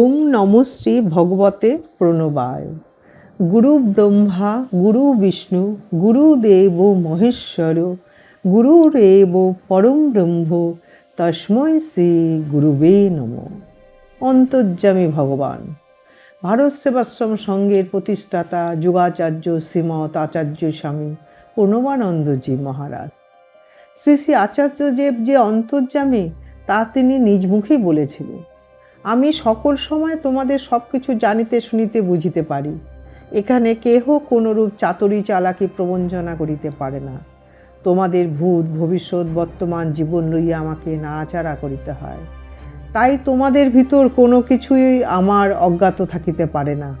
ওং নম শ্রী ভগবতে প্রণবায়। গুরু ব্রহ্মা, গুরু বিষ্ণু গুরুদেব মহেশ্বর গুরুরেব পরম ব্রহ্ম, তস্মৈ শ্রী গুরুবে নম। অন্তর্যামী ভগবান, ভারত সেবাশ্রম সংঘের প্রতিষ্ঠাতা যুগাচার্য শ্রীমৎ আচার্য স্বামী প্রণবানন্দজি মহারাজ। শ্রী শ্রী আচার্যদেব যে অন্তর্যামী, তা তিনি নিজ মুখেই বলেছিলেন। আমি সকল সময় তোমাদের সব কিছু জানিতে, শুনিতে, বুঝিতে পারি। এখানে কেহ কোনরূপ চাতরি চালাকি প্রবঞ্চনা করিতে পারে না। তোমাদের ভূত ভবিষ্যৎ বর্তমান জীবন লইয়া আমাকে নাড়াচাড়া করিতে হয়। তাই তোমাদের ভিতর কোনো কিছুই আমার অজ্ঞাত থাকিতে পারে না।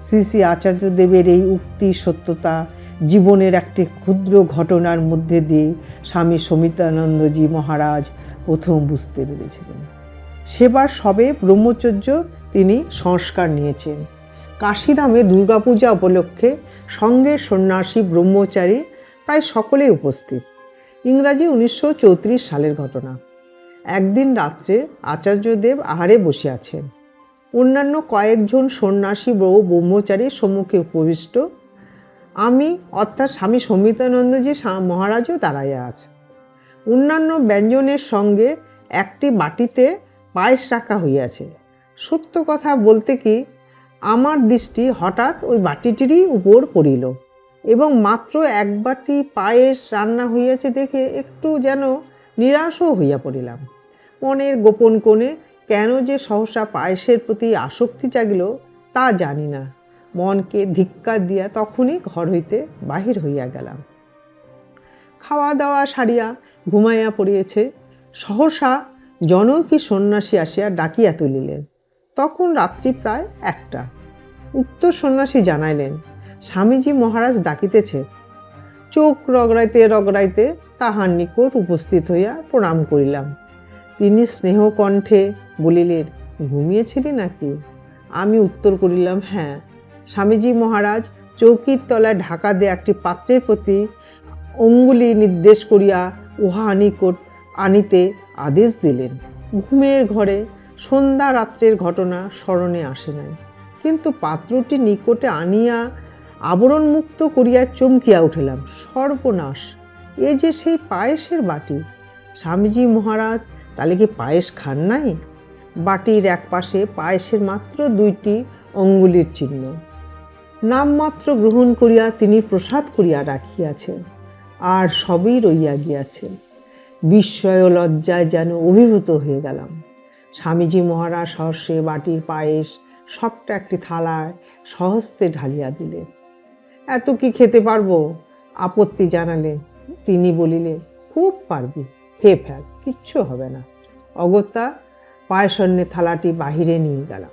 শ্রী শ্রী আচার্যদেবের এই উক্তি সত্যতা জীবনের একটি ক্ষুদ্র ঘটনার মধ্যে দিয়ে স্বামী সমিতানন্দজি মহারাজ প্রথম বুঝতে পেরেছিলেন। সেবার সবে ব্রহ্মচর্য তিনি সংস্কার নিয়েছেন। কাশীধামে দুর্গাপূজা উপলক্ষে সঙ্গে সন্ন্যাসী ব্রহ্মচারী প্রায় সকলেই উপস্থিত। ইংরাজি উনিশশো চৌত্রিশ সালের ঘটনা। একদিন রাত্রে আচার্যদেব আহারে বসে আছেন। অন্যান্য কয়েকজন সন্ন্যাসী বহু ব্রহ্মচারীর সম্মুখে উপবিষ্ট। আমি অর্থাৎ স্বামী সমিতানন্দজি মহারাজও দাঁড়াইয়া আছে অন্যান্য ব্যঞ্জনের সঙ্গে একটি বাটিতে পায়েস রাখা হইয়াছে। সত্য কথা বলতে কি, আমার দৃষ্টি হঠাৎ ওই বাটিটিরই উপর পড়িল এবং মাত্র এক বাটি পায়েস রান্না হইয়াছে দেখে একটু যেন নিরাশও হইয়া পড়িলাম। মনের গোপন কোণে কেন যে সহসা পায়েসের প্রতি আসক্তি জাগিল তা জানি না। মনকে ধিক্কার দিয়া তখনই ঘর হইতে বাহির হইয়া গেলাম। খাওয়া দাওয়া সারিয়া ঘুমাইয়া পড়িয়েছে। সহসা জনকী সন্ন্যাসী আসিয়া ডাকিয়া তুলিলেন। তখন রাত্রি প্রায় একটা। উক্ত সন্ন্যাসী জানাইলেন, স্বামীজি মহারাজ ডাকিতেছে। চোখ রগড়াইতে রগড়াইতে তাহার নিকট উপস্থিত হইয়া প্রণাম করিলাম। তিনি স্নেহ কণ্ঠে বলিলেন, ঘুমিয়েছিলি নাকি? আমি উত্তর করিলাম হ্যাঁ। স্বামীজি মহারাজ চৌকির তলায় ঢাকা দেয়া একটি পাত্রের প্রতি অঙ্গুলি নির্দেশ করিয়া উহা নিকট আনিতে আদেশ দিলেন। ঘুমের ঘরে সন্ধ্যা রাত্রের ঘটনা স্মরণে আসে নাই। কিন্তু পাত্রটি নিকটে আনিয়া আবরণ মুক্ত করিয়া চমকিয়া উঠিলাম। সর্বনাশ। এ যে সেই পায়েসের বাটি। স্বামীজি মহারাজ, তাহলে কি পায়েস খান নাই? বাটির এক পাশে পায়েসের মাত্র দুইটি অঙ্গুলির চিহ্ন। নামমাত্র গ্রহণ করিয়া তিনি প্রসাদ করিয়া রাখিয়াছেন। আর সবই রইয়া গিয়াছে। বিস্ময় ও লজ্জায় যেন অভিভূত হয়ে গেলাম। স্বামীজি মহারাজ সহস্রে বাটির পায়েস, সবটা একটি থালায় সহস্তে ঢালিয়া দিলে এত কি খেতে পারব? আপত্তি জানালে। তিনি বলিলে, খুব পারবি। খেয়ে ফেল, কিচ্ছু হবে না। অগত্যা, পায়সন্নে থালাটি বাহিরে নিয়ে গেলাম।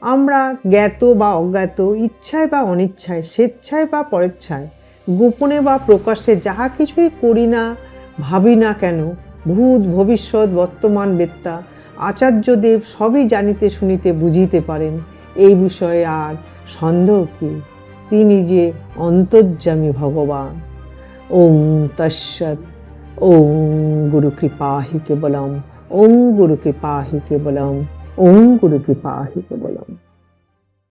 আমরা জ্ঞাত বা অজ্ঞাত, ইচ্ছায় বা অনিচ্ছায়, স্বেচ্ছায় বা পরেচ্ছায়, গোপনে বা প্রকাশ্যে যাহা কিছুই করি না ভাবি না কেন, ভূত, ভবিষ্যৎ, বর্তমান বেত্তা, আচার্যদেব সবই জানিতে শুনিতে বুঝিতে পারেন। এই বিষয়ে আর সন্দেহ কি? তিনি যে অন্তর্যামী ভগবান। ওম তৎসৎ। ওম গুরু কৃপা হি কেবলম। ওম গুরু কৃপা হি কেবলম। ওম গুরু কৃপা হি কেবলম।